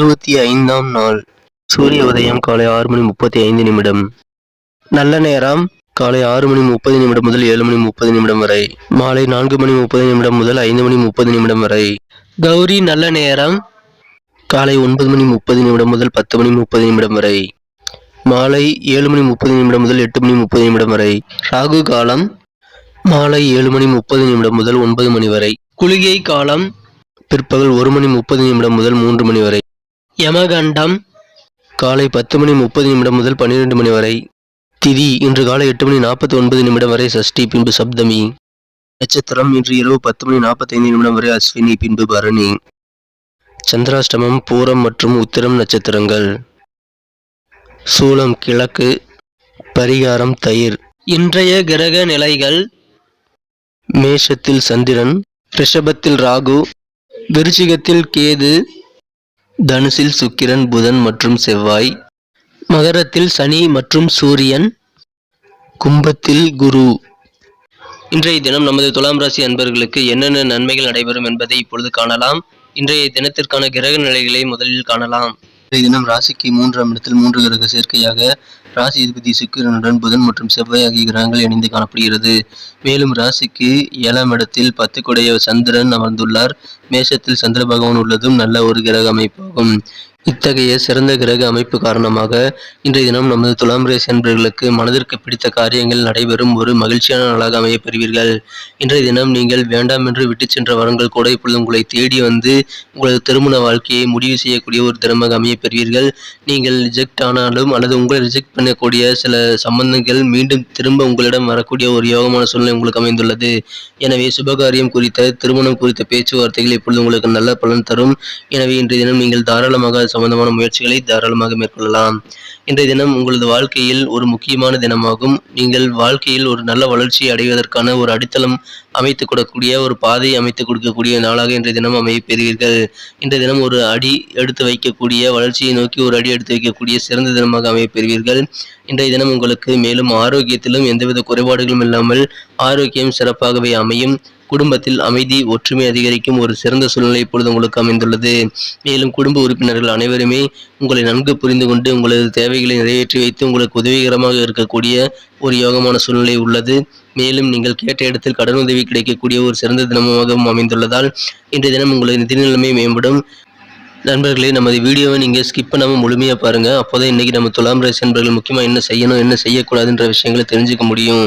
இருபத்தி ஐந்தாம் நாள் சூரிய உதயம் காலை ஆறு மணி முப்பத்தி ஐந்து நிமிடம் நல்ல நேரம் காலை ஆறு மணி முப்பது நிமிடம் முதல் ஏழு மணி முப்பது நிமிடம் வரை மாலை நான்கு மணி முப்பது நிமிடம் முதல் ஐந்து மணி முப்பது நிமிடம் வரை கௌரி நல்ல நேரம் காலை ஒன்பது மணி முப்பது நிமிடம் முதல் பத்து மணி முப்பது நிமிடம் வரை மாலை ஏழு மணி முப்பது நிமிடம் முதல் எட்டு மணி முப்பது நிமிடம் வரை ராகு காலம் மாலை ஏழு மணி முப்பது நிமிடம் முதல் ஒன்பது மணி வரை குளிகை காலம் பிற்பகல் ஒரு மணி முப்பது நிமிடம் முதல் மூன்று மணி வரை யமகண்டம். காலை பத்து மணி முப்பது நிமிடம் முதல் பன்னிரெண்டு மணி வரை. திதி இன்று காலை எட்டு மணி நாற்பத்தி ஒன்பது நிமிடம் வரை சஷ்டி பின்பு சப்தமி. நட்சத்திரம் இன்று இரவு பத்து மணி நாற்பத்தைந்து நிமிடம் வரை அஸ்வினி பின்பு பரணி. சந்திராஷ்டமம் பூரம் மற்றும் உத்திரம் நட்சத்திரங்கள். சூலம் கிழக்கு. பரிகாரம் தயிர். இன்றைய கிரக நிலைகள். மேஷத்தில் சந்திரன் ரிஷபத்தில் ராகு. விருச்சிகத்தில் கேது. தனுசில் சுக்கிரன் புதன் மற்றும் செவ்வாய். மகரத்தில் சனி மற்றும் சூரியன். கும்பத்தில் குரு. இன்றைய தினம் நமது துலாம் ராசி அன்பர்களுக்கு என்னென்ன நன்மைகள் நடைபெறும் என்பதை இப்பொழுது காணலாம். இன்றைய தினத்திற்கான கிரக நிலைகளை முதலில் காணலாம். இன்றைய தினம் ராசிக்கு மூன்றாம் இடத்தில் மூன்று கிரக சேர்க்கையாக ராசி அதிபதி சுக்கிரனுடன் புதன் மற்றும் செவ்வாய் ஆகிய கிரகங்கள் இணைந்து காணப்படுகிறது. மேலும் ராசிக்கு ஏழாம் இடத்தில் பத்து கொடைய சந்திரன் அமர்ந்துள்ளார். மேஷத்தில் சந்திர பகவான் உள்ளதும் நல்ல ஒரு கிரக அமைப்பாகும். இத்தகைய சிறந்த கிரக அமைப்பு காரணமாக இன்றைய தினம் நமது துலாம் ரேஸ் அன்பர்களுக்கு மனதிற்கு பிடித்த காரியங்கள் நடைபெறும் ஒரு மகிழ்ச்சியான நாளாக அமையப் பெறுவீர்கள். இன்றைய தினம் நீங்கள் வேண்டாம் என்று விட்டுச் சென்ற வரங்கள் கூட இப்பொழுது உங்களை தேடி வந்து உங்களது திருமண வாழ்க்கையை முடிவு செய்யக்கூடிய ஒரு தினமாக அமையப் பெறுவீர்கள். நீங்கள் ரிஜெக்ட் ஆனாலும் அல்லது உங்களை ரிஜெக்ட் பண்ணக்கூடிய சில சம்பந்தங்கள் மீண்டும் திரும்ப உங்களிடம் வரக்கூடிய ஒரு யோகமான சூழ்நிலை உங்களுக்கு அமைந்துள்ளது. எனவே சுபகாரியம் குறித்த திருமணம் குறித்த பேச்சுவார்த்தைகள் இப்பொழுது உங்களுக்கு நல்ல பலன் தரும். எனவே இன்றைய தினம் நீங்கள் தாராளமாக சம்பந்தமான முயற்சிகளை தாராளமாக மேற்கொள்ளலாம். இன்றைய தினம் உங்களது வாழ்க்கையில் ஒரு முக்கியமான தினமாகும். நீங்கள் வாழ்க்கையில் ஒரு நல்ல வளர்ச்சியை அடைவதற்கான ஒரு அடித்தளம் அமைத்துக் கொடுக்கக்கூடிய ஒரு பாதையை அமைத்துக் கொடுக்கக்கூடிய நாளாக இன்றைய தினம் அமைய பெறுவீர்கள். இன்றைய தினம் ஒரு அடி எடுத்து வைக்கக்கூடிய வளர்ச்சியை நோக்கி ஒரு அடி எடுத்து வைக்கக்கூடிய சிறந்த தினமாக அமைய பெறுவீர்கள். இன்றைய தினம் உங்களுக்கு மேலும் ஆரோக்கியத்திலும் எந்தவித குறைபாடுகளும் இல்லாமல் ஆரோக்கியம் சிறப்பாகவே அமையும். குடும்பத்தில் அமைதி ஒற்றுமை அதிகரிக்கும் ஒரு சிறந்த சூழ்நிலை இப்பொழுது உங்களுக்கு அமைந்துள்ளது. மேலும் குடும்ப உறுப்பினர்கள் அனைவருமே உங்களை நன்கு புரிந்து கொண்டு உங்களது தேவைகளை நிறைவேற்றி வைத்து உங்களுக்கு உதவிகரமாக இருக்கக்கூடிய ஒரு யோகமான சூழ்நிலை உள்ளது. மேலும் நீங்கள் கேட்ட இடத்தில் கடன் உதவி கிடைக்கக்கூடிய ஒரு சிறந்த தினமாகவும் அமைந்துள்ளதால் இன்றைய தினம் உங்களது நிதி நிலைமை மேம்படும். நண்பர்களே நமது வீடியோவை நீங்கள் ஸ்கிப் பண்ணாமல் முழுமையாக பாருங்கள் அப்போதான் இன்றைக்கி நம்ம துலாம் ராசி நண்பர்கள் முக்கியமாக என்ன செய்யணும் என்ன செய்யக்கூடாதுன்ற விஷயங்களை தெரிஞ்சுக்க முடியும்.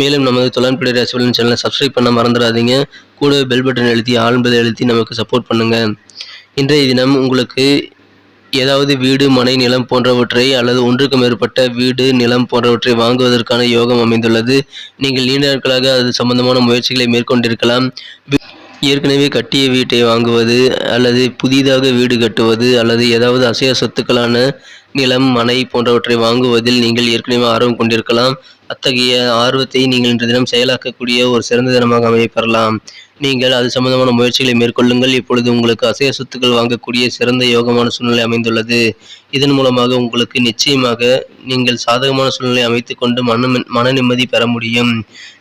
மேலும் நமது துலாம் பிள்ளை ராசிபலன் சேனலை சப்ஸ்கிரைப் பண்ண மறந்துடாதீங்க. கூடவே பெல் பட்டன் எழுத்தி ஆழ்ந்ததை எழுத்தி நமக்கு சப்போர்ட் பண்ணுங்கள் இன்றைய தினம் உங்களுக்கு ஏதாவது வீடு மனை நிலம் போன்றவற்றை அல்லது ஒன்றுக்கு மேற்பட்ட வீடு நிலம் போன்றவற்றை வாங்குவதற்கான யோகம் அமைந்துள்ளது. நீங்கள் நீண்ட நாட்களாக அது சம்பந்தமான முயற்சிகளை மேற்கொண்டிருக்கலாம். ஏற்கனவே கட்டிய வீட்டை வாங்குவது அல்லது புதிதாக வீடு கட்டுவது அல்லது ஏதாவது அசைய சொத்துக்களான நிலம் மனை போன்றவற்றை வாங்குவதில் நீங்கள் ஏற்கனவே ஆர்வம் கொண்டிருக்கலாம். அத்தகைய ஆர்வத்தை நீங்கள் இன்று தினம் செயலாக்கக்கூடிய ஒரு சிறந்த தினமாக அமைய பெறலாம். நீங்கள் அது சம்பந்தமான முயற்சிகளை மேற்கொள்ளுங்கள். இப்பொழுது உங்களுக்கு அசைய சொத்துக்கள் வாங்கக்கூடிய சிறந்த யோகமான சூழ்நிலை அமைந்துள்ளது. இதன் மூலமாக உங்களுக்கு நிச்சயமாக நீங்கள் சாதகமான சூழ்நிலை அமைத்துக் கொண்டு மன மன நிம்மதி பெற முடியும்.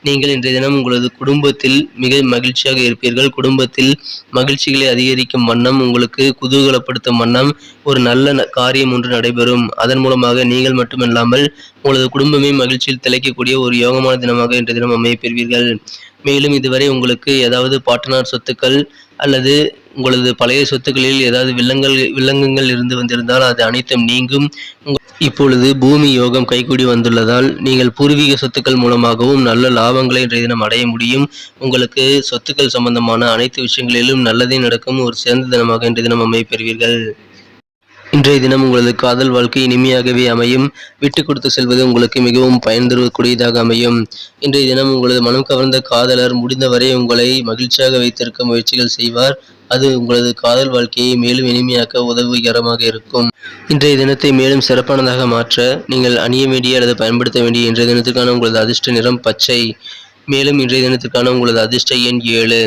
நீங்கள் இன்றைய தினம் உங்களது குடும்பத்தில் மிக மகிழ்ச்சியாக இருப்பீர்கள். குடும்பத்தில் மகிழ்ச்சிகளை அதிகரிக்கும் வண்ணம் உங்களுக்கு குதூகலப்படுத்தும் வண்ணம் ஒரு நல்ல காரியம் ஒன்று நடைபெறும். அதன் மூலமாக நீங்கள் மட்டுமல்லாமல் உங்களது குடும்பமே மகிழ்ச்சியில் திளைக்கக்கூடிய ஒரு யோகமான தினமாக இன்றைய தினம் அமைய பெறுவீர்கள். மேலும் இதுவரை உங்களுக்கு ஏதாவது பாட்டனார் சொத்துக்கள் அல்லது உங்களது பழைய சொத்துக்களில் ஏதாவது வில்லங்கள் வில்லங்கங்கள் இருந்து வந்திருந்தால் அது அனைத்தும் நீங்கும். இப்பொழுது பூமி யோகம் கைகூடி வந்துள்ளதால் நீங்கள் பூர்வீக சொத்துக்கள் மூலமாகவும் நல்ல லாபங்களை இன்றைய தினம் அடைய முடியும். உங்களுக்கு சொத்துக்கள் சம்பந்தமான அனைத்து விஷயங்களிலும் நல்லதே நடக்கும். ஒரு சிறந்த தினமாக இன்றைய தினம் அமைய பெறுவீர்கள். இன்றைய தினம் உங்களது காதல் வாழ்க்கை இனிமையாகவே அமையும். விட்டு கொடுத்து செல்வது உங்களுக்கு மிகவும் பயன் தரக்கூடியதாக அமையும். இன்றைய தினம் உங்களது மனம் கவர்ந்த காதலர் முடிந்தவரை உங்களை மகிழ்ச்சியாக வைத்திருக்க முயற்சிகள் செய்வார். அது உங்களது காதல் வாழ்க்கையை மேலும் இனிமையாக்க உதவிகரமாக இருக்கும். இன்றைய தினத்தை மேலும் சிறப்பானதாக மாற்ற நீங்கள் அணிய வேண்டிய அல்லது பயன்படுத்த வேண்டிய இன்றைய தினத்திற்கான உங்களது அதிர்ஷ்ட நிறம் பச்சை. மேலும் இன்றைய தினத்திற்கான உங்களது அதிர்ஷ்ட எண் ஏழு.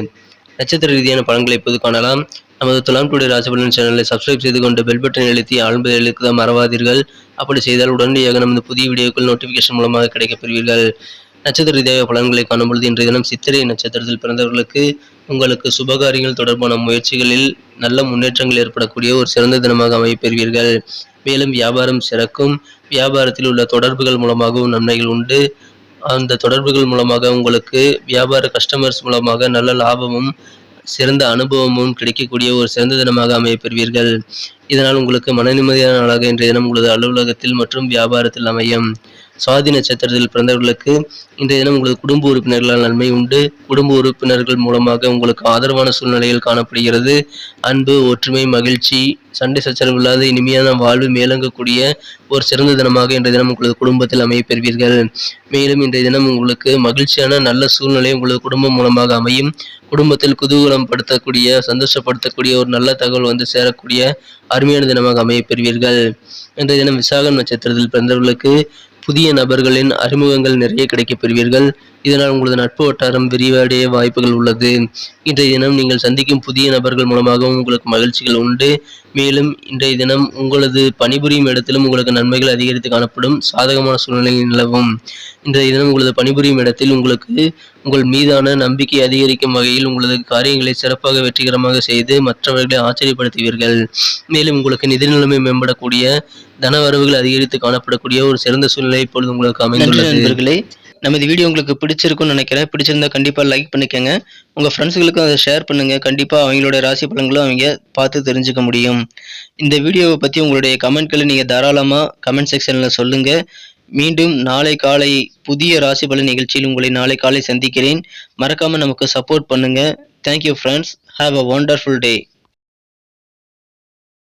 நட்சத்திர ரீதியான பலன்களை இப்போது காணலாம். நமது துலாம் டுடே ராசிபலன் சேனலை சப்ஸ்கிரைப் செய்து கொண்டு பெல் பட்டன் எழுத்தி ஆழ்ந்து மறவாதீர்கள். அப்படி செய்தால் உடனடியாக நமது புதிய வீடியோக்கள் நோட்டிஃபிகேஷன் மூலமாக கிடைக்கப்பெறுவீர்கள் நட்சத்திர ரீதியாக பலன்களை காணும் பொழுது இன்றைய தினம் சித்திரை நட்சத்திரத்தில் பிறந்தவர்களுக்கு உங்களுக்கு சுபகாரியங்கள் தொடர்பான முயற்சிகளில் நல்ல முன்னேற்றங்கள் ஏற்படக்கூடிய ஒரு சிறந்த தினமாக அமைப்பெறுவீர்கள் மேலும் வியாபாரம் சிறக்கும். வியாபாரத்தில் உள்ள தொடர்புகள் மூலமாகவும் நன்மைகள் உண்டு. அந்த தொடர்புகள் மூலமாக உங்களுக்கு வியாபார கஸ்டமர்ஸ் மூலமாக நல்ல லாபமும் சிறந்த அனுபவமும் கிடைக்கக்கூடிய ஒரு சிறந்த தினமாக அமையப் பெறுவீர்கள் இதனால் உங்களுக்கு மன நிம்மதியான நாளாக இன்றைய தினம் உங்களது அலுவலகத்தில் மற்றும் வியாபாரத்தில் அமையும். சுவாதி நட்சத்திரத்தில் பிறந்தவர்களுக்கு இன்றைய தினம் உங்களது குடும்ப உறுப்பினர்களால் நன்மை உண்டு. குடும்ப உறுப்பினர்கள் மூலமாக உங்களுக்கு ஆதரவான சூழ்நிலையில் காணப்படுகிறது. அன்பு ஒற்றுமை மகிழ்ச்சி சண்டை சச்சரவு இல்லாத இனிமையான வாழ்வு மேலங்கக்கூடிய ஒரு சிறந்த தினமாக இன்றைய தினம் உங்களது குடும்பத்தில் அமைய பெறுவீர்கள். மேலும் இன்றைய தினம் உங்களுக்கு மகிழ்ச்சியான நல்ல சூழ்நிலை உங்களது குடும்பம் மூலமாக அமையும். குடும்பத்தில் குதூகலம் படுத்தக்கூடிய சந்தோஷப்படுத்தக்கூடிய ஒரு நல்ல தகவல் வந்து சேரக்கூடிய அருமையான தினமாக அமைய பெறுவீர்கள். இன்றைய தினம் விசாகம் நட்சத்திரத்தில் பிறந்தவர்களுக்கு புதிய நபர்களின் அறிமுகங்கள் நிறைய கிடைக்கப் பெறுவீர்கள். இதனால் உங்களது நட்பு வட்டாரம் விரிவடைய வாய்ப்புகள் உள்ளது. இன்றைய தினம் நீங்கள் சந்திக்கும் புதிய நபர்கள் மூலமாகவும் உங்களுக்கு மகிழ்ச்சிகள் உண்டு. மேலும் இன்றைய தினம் உங்களது பணிபுரியும் இடத்திலும் உங்களுக்கு நன்மைகள் அதிகரித்து காணப்படும் சாதகமான சூழ்நிலை நிலவும். இன்றைய தினம் உங்களது பணிபுரியும் இடத்தில் உங்களுக்கு உங்கள் மீதான நம்பிக்கை அதிகரிக்கும் வகையில் உங்களது காரியங்களை சிறப்பாக வெற்றிகரமாக செய்து மற்றவர்களை ஆச்சரியப்படுத்துவீர்கள். மேலும் உங்களுக்கு நிதி நிலைமை மேம்படக்கூடிய தனவரவுகள் அதிகரித்து காணப்படக்கூடிய ஒரு சிறந்த சூழ்நிலை இப்பொழுது உங்களுக்கு அமைந்துள்ளது. நமது வீடியோ உங்களுக்கு பிடிச்சிருக்கும்னு நினைக்கிறேன். பிடிச்சிருந்தா கண்டிப்பாக லைக் பண்ணிக்கோங்க. உங்கள் ஃப்ரெண்ட்ஸுகளுக்கும் அதை ஷேர் பண்ணுங்கள் கண்டிப்பாக அவங்களோட ராசி பலன்களும் அவங்க பார்த்து தெரிஞ்சுக்க முடியும். இந்த வீடியோவை பற்றி உங்களுடைய கமெண்ட்களை நீங்கள் தாராளமாக கமெண்ட் செக்ஷனில் சொல்லுங்கள் மீண்டும் நாளை காலை புதிய ராசி பலன் நிகழ்ச்சியில் உங்களை நாளை காலை சந்திக்கிறேன். மறக்காமல் நமக்கு சப்போர்ட் பண்ணுங்கள் thank you friends have a wonderful day